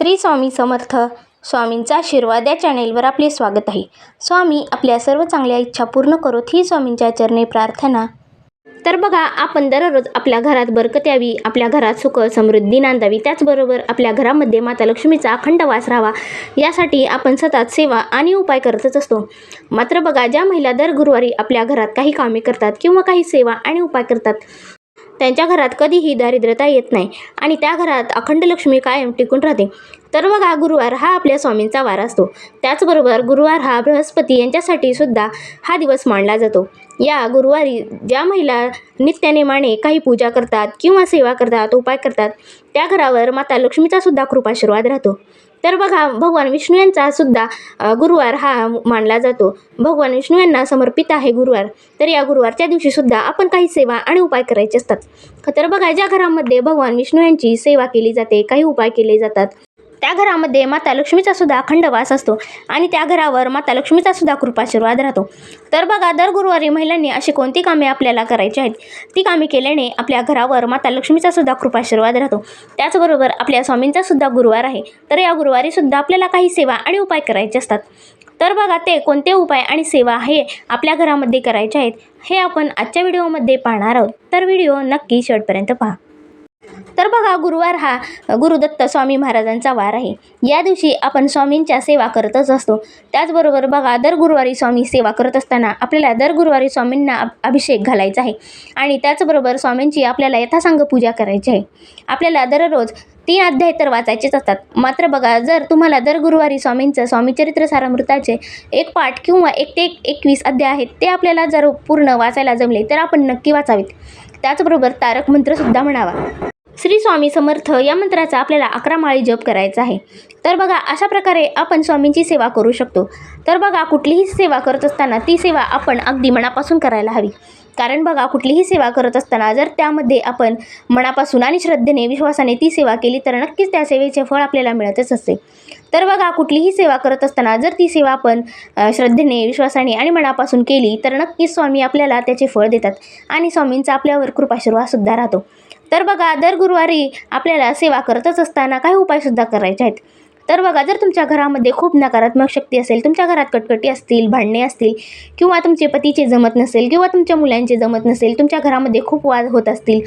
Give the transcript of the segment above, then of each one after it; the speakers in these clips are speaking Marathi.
श्री स्वामी समर्थ स्वामींचा आशीर्वाद या चॅनेलवर आपले स्वागत आहे. स्वामी आपल्या सर्व चांगल्या इच्छा पूर्ण करोत ही स्वामींच्या चरणी प्रार्थना. तर बघा आपण दररोज आपल्या घरात बरकत यावी आपल्या घरात सुख समृद्धी नांदावी त्याचबरोबर आपल्या घरामध्ये माता लक्ष्मीचा अखंड वास राहावा यासाठी आपण सतत सेवा आणि उपाय करतच असतो. मात्र बघा ज्या महिला दर गुरुवारी आपल्या घरात काही कामे करतात किंवा काही सेवा आणि उपाय करतात त्यांच्या घरात कधीही दारिद्र्यता येत नाही आणि त्या घरात अखंड लक्ष्मी कायम टिकून राहते. तर बघा गुरुवार हा आपल्या स्वामींचा वार असतो. त्याचबरोबर गुरुवार हा बृहस्पती यांच्यासाठी सुद्धा हा दिवस मानला जातो. या गुरुवारी ज्या महिला नित्यनेमाने काही पूजा करतात किंवा सेवा करतात उपाय करतात त्या घरावर माता लक्ष्मीचा सुद्धा कृपाशीर्वाद राहतो. तर बघा भगवान विष्णू यांचा सुद्धा गुरुवार हा मानला जातो. भगवान विष्णू यांना समर्पित आहे गुरुवार. तर या गुरुवारच्या दिवशी सुद्धा आपण काही सेवा आणि उपाय करायचे असतात. तर बघा ज्या घरामध्ये भगवान विष्णू यांची सेवा केली जाते काही उपाय केले जातात. त्या घरामध्ये माता लक्ष्मीचा सुद्धा अखंड वास असतो आणि त्या घरावर माता लक्ष्मीचा सुद्धा कृपाशीर्वाद राहतो. तर बघा दर गुरुवारी महिलांनी अशी कोणती कामे आपल्याला करायची आहेत? ती कामे केल्याने आपल्या घरावर माता लक्ष्मीचा सुद्धा कृपाशीर्वाद राहतो. त्याचबरोबर आपल्या स्वामींचा सुद्धा गुरुवार आहे. तर या गुरुवारी सुद्धा आपल्याला काही सेवा आणि उपाय करायचे असतात. तर बघा ते कोणते उपाय आणि सेवा हे आपल्या घरामध्ये करायचे आहेत हे आपण आजच्या व्हिडिओमध्ये पाहणार आहोत. तर व्हिडिओ नक्की शेवटपर्यंत पहा. तर बघा गुरुवार हा गुरुदत्त स्वामी महाराजांचा वार आहे. या दिवशी आपण स्वामींच्या सेवा करतच असतो. त्याचबरोबर बघा दर गुरुवारी स्वामी सेवा करत असताना आपल्याला दर गुरुवारी स्वामींना अभिषेक घालायचा आहे. आणि त्याचबरोबर स्वामींची आपल्याला यथासांग पूजा करायची आहे. आपल्याला दररोज तीन अध्याय तर वाचायचेच असतात. मात्र बघा जर तुम्हाला दर गुरुवारी स्वामींचं स्वामीचरित्र सारामृताचे एक पाठ किंवा एक ते एक एकवीस अध्याय आहेत ते आपल्याला जर पूर्ण वाचायला जमले तर आपण नक्की वाचावेत. त्याचबरोबर तारक मंत्रसुद्धा म्हणावा. श्री स्वामी समर्थ या मंत्राचा आपल्याला अकरा माळी जप करायचा आहे. तर बघा अशा प्रकारे आपण स्वामींची सेवा करू शकतो. तर बघा कुठलीही सेवा करत असताना ती सेवा आपण अगदी मनापासून करायला हवी. कारण बघा कुठलीही सेवा करत असताना जर त्यामध्ये आपण मनापासून आणि श्रद्धेने विश्वासाने ती सेवा केली तर नक्कीच त्या सेवेचे फळ आपल्याला मिळतच असते तर बघा कुठलीही सेवा करत असताना जर ती सेवा आपण श्रद्धेने विश्वासाने आणि मनापासून केली तर नक्कीच स्वामी आपल्याला त्याचे फळ देतात आणि स्वामींचा आपल्यावर कृपाशीर्वादसुद्धा राहतो. तर बघा दर गुरुवारी आपल्याला सेवा करतच असताना काही उपायसुद्धा करायचे आहेत. तर बघा जर तुमच्या घरामध्ये खूप नकारात्मक शक्ती असेल तुमच्या घरात कटकटी असतील भांडणे असतील किंवा तुमचे पतीचे जमत नसेल किंवा तुमच्या मुलांचे जमत नसेल तुमच्या घरामध्ये खूप वाद होत असतील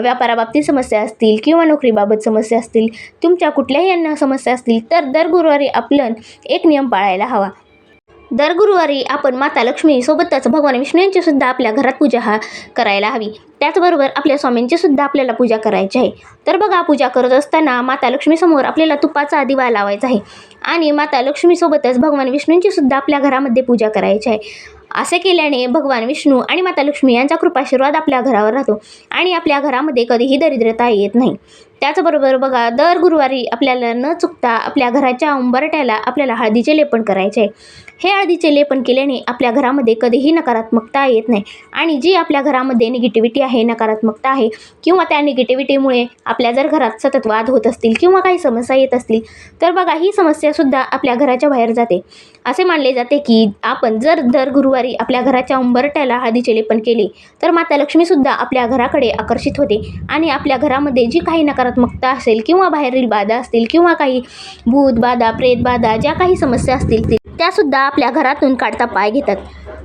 व्यापाराबाबतीत समस्या असतील किंवा नोकरीबाबत समस्या असतील तुमच्या कुठल्याही यांना समस्या असतील तर दर गुरुवारी आपलं एक नियम पाळायला हवा. दर गुरुवारी आपण माता लक्ष्मी सोबतच भगवान विष्णू यांची सुद्धा आपल्या घरात पूजा हा करायला हवी. त्याचबरोबर आपल्या स्वामींची सुद्धा आपल्याला पूजा करायची आहे. तर बघा पूजा करत असताना माता लक्ष्मीसमोर आपल्याला तुपाचा दिवा लावायचा आहे. आणि माता लक्ष्मीसोबतच भगवान विष्णूंची सुद्धा आपल्या घरामध्ये पूजा करायची आहे. असे केल्याने भगवान विष्णू आणि माता लक्ष्मी यांचा कृपाशीर्वाद आपल्या घरावर राहतो आणि आपल्या घरामध्ये कधीही दरिद्रता येत नाही. त्याचबरोबर बघा दर गुरुवारी आपल्याला न चुकता आपल्या घराच्या उंबरट्याला आपल्याला हळदीचे लेपन करायचे आहे. हे हळदीचे लेपन केल्याने आपल्या घरामध्ये कधीही नकारात्मकता येत नाही आणि जी आपल्या घरामध्ये निगेटिव्हिटी आहे नकारात्मकता आहे किंवा त्या निगेटिव्हिटीमुळे आपल्या जर घरात सतत वाद होत असतील किंवा काही समस्या येत असतील तर बघा ही समस्यासुद्धा आपल्या घराच्या बाहेर जाते. असे मानले जाते की आपण जर दर गुरुवारी आपल्या घराच्या उंबरट्याला हळदीचे लेपन केले. तर माता लक्ष्मीसुद्धा आपल्या घराकडे आकर्षित होते आणि आपल्या घरामध्ये जी काही नकारात्मकता असेल किंवा बाहेरील बाधा असतील किंवा काही भूत बाधा प्रेत बाधा ज्या काही समस्या असतील ते त्यासुद्धा आपल्या घरातून काढता पाय घेतात.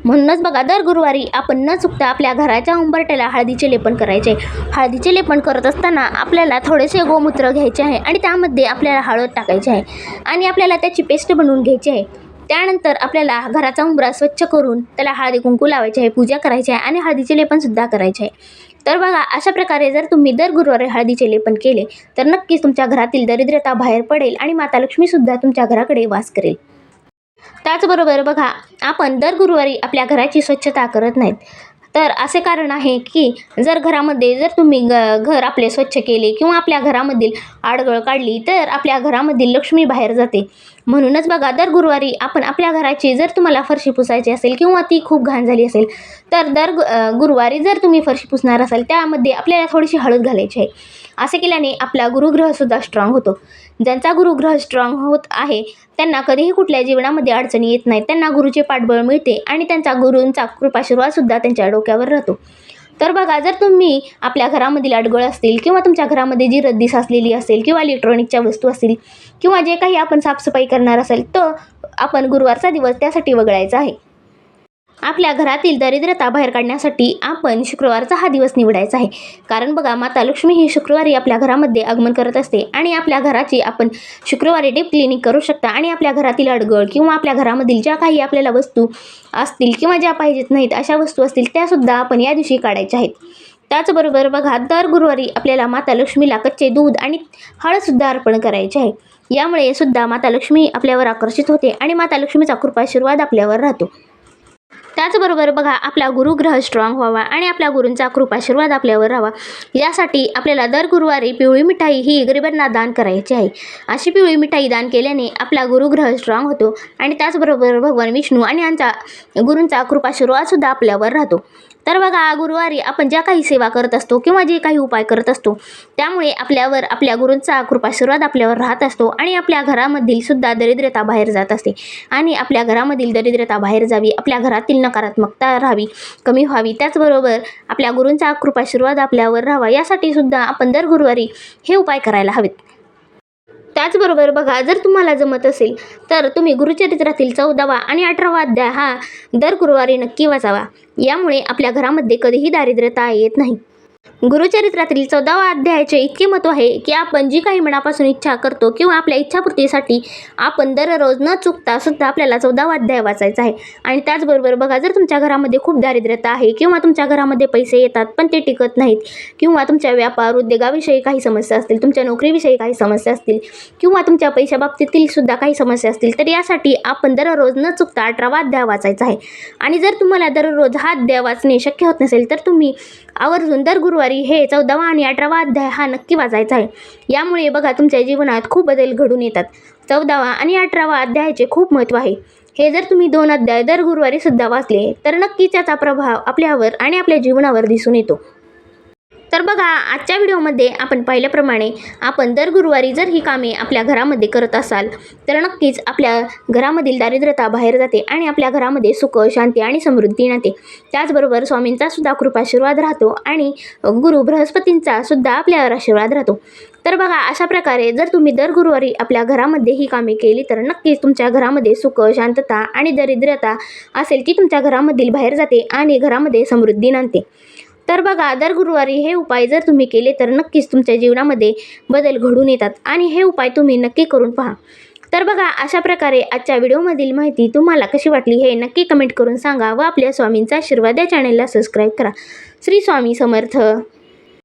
म्हणूनच बघा दर गुरुवारी आपण न चुकता आपल्या घराच्या उंबरट्याला हळदीचे लेपन करायचे. हळदीचे लेपन करत असताना आपल्याला थोडेसे गोमूत्र घ्यायचे आहे आणि त्यामध्ये आपल्याला हळद टाकायची आहे आणि आपल्याला त्याची पेस्ट बनवून घ्यायची आहे. त्यानंतर आपल्याला घराचा उंबरा स्वच्छ करून त्याला हळदी कुंकू लावायचे आहे पूजा करायची आहे आणि हळदीचे लेपनसुद्धा करायचे आहे. तर बघा अशा प्रकारे जर तुम्ही दर गुरुवारी हळदीचे लेपन केले तर नक्कीच तुमच्या घरातील दरिद्रता बाहेर पडेल आणि माता लक्ष्मीसुद्धा तुमच्या घराकडे वास करेल. त्याचबरोबर बघा आपण दर गुरुवारी आपल्या घराची स्वच्छता करत नाहीत. तर असे कारण आहे की जर घरामध्ये जर तुम्ही ग घर आपले स्वच्छ केले किंवा आपल्या घरामधील आडगळ काढली तर आपल्या घरामधील लक्ष्मी बाहेर जाते. म्हणूनच बघा दर गुरुवारी आपण आपल्या घराची जर तुम्हाला फरशी पुसायची असेल किंवा ती खूप घाण झाली असेल तर दर गुरुवारी जर तुम्ही फरशी पुसणार असाल त्यामध्ये आपल्याला थोडीशी हळद घालायची आहे. असे केल्याने आपला गुरुग्रहसुद्धा स्ट्रॉंग होतो. ज्यांचा गुरुग्रह स्ट्रॉंग होत आहे त्यांना कधीही कुठल्या जीवनामध्ये अडचणी येत नाही त्यांना गुरुचे पाठबळ मिळते आणि त्यांचा गुरूंचा कृपाशीर्वादसुद्धा त्यांच्या डोक्यावर राहतो. तर बघा जर तुम्ही आपल्या घरामधील अडगळ असतील किंवा तुमच्या घरामध्ये जी रद्दी साचलेली असेल किंवा इलेक्ट्रॉनिकच्या वस्तू असतील किंवा जे काही आपण साफसफाई करणार असेल तर आपण गुरुवारचा दिवस त्यासाठी वगळायचा आहे. आपल्या घरातील दरिद्रता बाहेर काढण्यासाठी आपण शुक्रवारचा हा दिवस निवडायचा आहे. कारण बघा माता लक्ष्मी ही शुक्रवारी आपल्या घरामध्ये आगमन करत असते आणि आपल्या घराची आपण शुक्रवारी डीप क्लिनिक करू शकता आणि आपल्या घरातील अडगळ किंवा आपल्या घरामधील ज्या काही आपल्याला वस्तू असतील किंवा ज्या पाहिजेत नाहीत अशा वस्तू असतील त्यासुद्धा आपण या दिवशी काढायच्या आहेत. त्याचबरोबर बघा दर गुरुवारी आपल्याला माता लक्ष्मीला कच्चे दूध आणि हळदसुद्धा अर्पण करायचे आहे. यामुळे सुद्धा माता लक्ष्मी आपल्यावर आकर्षित होते आणि माता लक्ष्मीचा कृपा आशीर्वाद आपल्यावर राहतो. त्याचबरोबर बघा आपला गुरुग्रह स्ट्रॉंग व्हावा आणि आपल्या गुरूंचा कृपाशीर्वाद आपल्यावर राहावा. यासाठी आपल्याला दर गुरुवारी पिवळी मिठाई ही गरिबांना दान करायची आहे. अशी पिवळी मिठाई दान केल्याने आपला गुरुग्रह स्ट्रॉंग होतो आणि त्याचबरोबर भगवान विष्णू आणि यांचा गुरूंचा कृपाशीर्वादसुद्धा आपल्यावर राहतो. तर बघा गुरुवारी आपण ज्या काही सेवा करत असतो किंवा जे काही उपाय करत असतो त्यामुळे आपल्यावर आपल्या गुरूंचा कृपाशीर्वाद आपल्यावर राहत असतो आणि आपल्या घरामधील सुद्धा दरिद्रता बाहेर जात असते. आणि आपल्या घरामधील दरिद्रता बाहेर जावी आपल्या घरातील नकारात्मकता राहावी कमी व्हावी त्याचबरोबर आपल्या गुरूंचा कृपाशीर्वाद आपल्यावर राहावा यासाठी सुद्धा आपण दर गुरुवारी हे उपाय करायला हवेत. त्याचबरोबर बघा जर तुम्हाला जमत असेल तर तुम्ही गुरुचरित्रातील चौदावा आणि अठरावा अध्याय हा दर गुरुवारी नक्की वाचावा. यामुळे आपल्या घरामध्ये कधीही दारिद्र्यता येत नाही. गुरुचरित्रातील चौदावा अध्यायाचे इतके महत्त्व आहे की आपण जी काही मनापासून इच्छा करतो किंवा आपल्या इच्छापूर्तीसाठी आपण दररोज न चुकता सुद्धा आपल्याला चौदावा अध्याय वाचायचा आहे. आणि त्याचबरोबर बघा जर तुमच्या घरामध्ये खूप दारिद्र्यता आहे किंवा तुमच्या घरामध्ये पैसे येतात पण ते टिकत नाहीत किंवा तुमच्या व्यापार उद्योगाविषयी काही समस्या असतील तुमच्या नोकरीविषयी काही समस्या असतील किंवा तुमच्या पैशाबाबतीतील सुद्धा काही समस्या असतील तर यासाठी आपण दररोज न चुकता अठरावा अध्याय वाचायचा आहे. आणि जर तुम्हाला दररोज हा अध्याय वाचणे शक्य होत नसेल तर तुम्ही आवर्जून दर गुरुवारी हे चौदावा आणि अठरावा अध्याय हा नक्की वाचायचा आहे. यामुळे बघा तुमच्या जीवनात खूप बदल घडून येतात. चौदावा आणि अठरावा अध्यायाचे खूप महत्त्व आहे. हे जर तुम्ही दोन अध्याय दर गुरुवारी सुद्धा वाचले तर नक्कीच त्याचा प्रभाव आपल्यावर आणि आपल्या जीवनावर दिसून येतो. तर बघा आजच्या व्हिडिओमध्ये आपण पाहिल्याप्रमाणे आपण दर गुरुवारी जर ही कामे आपल्या घरामध्ये करत असाल तर नक्कीच आपल्या घरामधील दारिद्र्यता बाहेर जाते आणि आपल्या घरामध्ये सुख शांती आणि समृद्धी नाते त्याचबरोबर स्वामींचा सुद्धा कृपाशीर्वाद राहतो आणि गुरु बृहस्पतींचा सुद्धा आपल्यावर आशीर्वाद राहतो. तर बघा अशा प्रकारे जर तुम्ही दर गुरुवारी आपल्या घरामध्ये ही कामे केली तर नक्कीच तुमच्या घरामध्ये सुख शांतता आणि दरिद्रता असेल ती तुमच्या घरामधील बाहेर जाते आणि घरामध्ये समृद्धी आणते तर बघा दर गुरुवारी हे उपाय जर तुम्ही केले तर नक्कीच तुमच्या जीवनामध्ये बदल घडून येतात आणि हे उपाय तुम्ही नक्की करून पहा. तर बघा अशा प्रकारे आजच्या व्हिडिओमधील माहिती तुम्हाला कशी वाटली हे नक्की कमेंट करून सांगा व आपल्या स्वामींचा आशीर्वाद या चॅनलला सबस्क्राईब करा. श्री स्वामी समर्थ.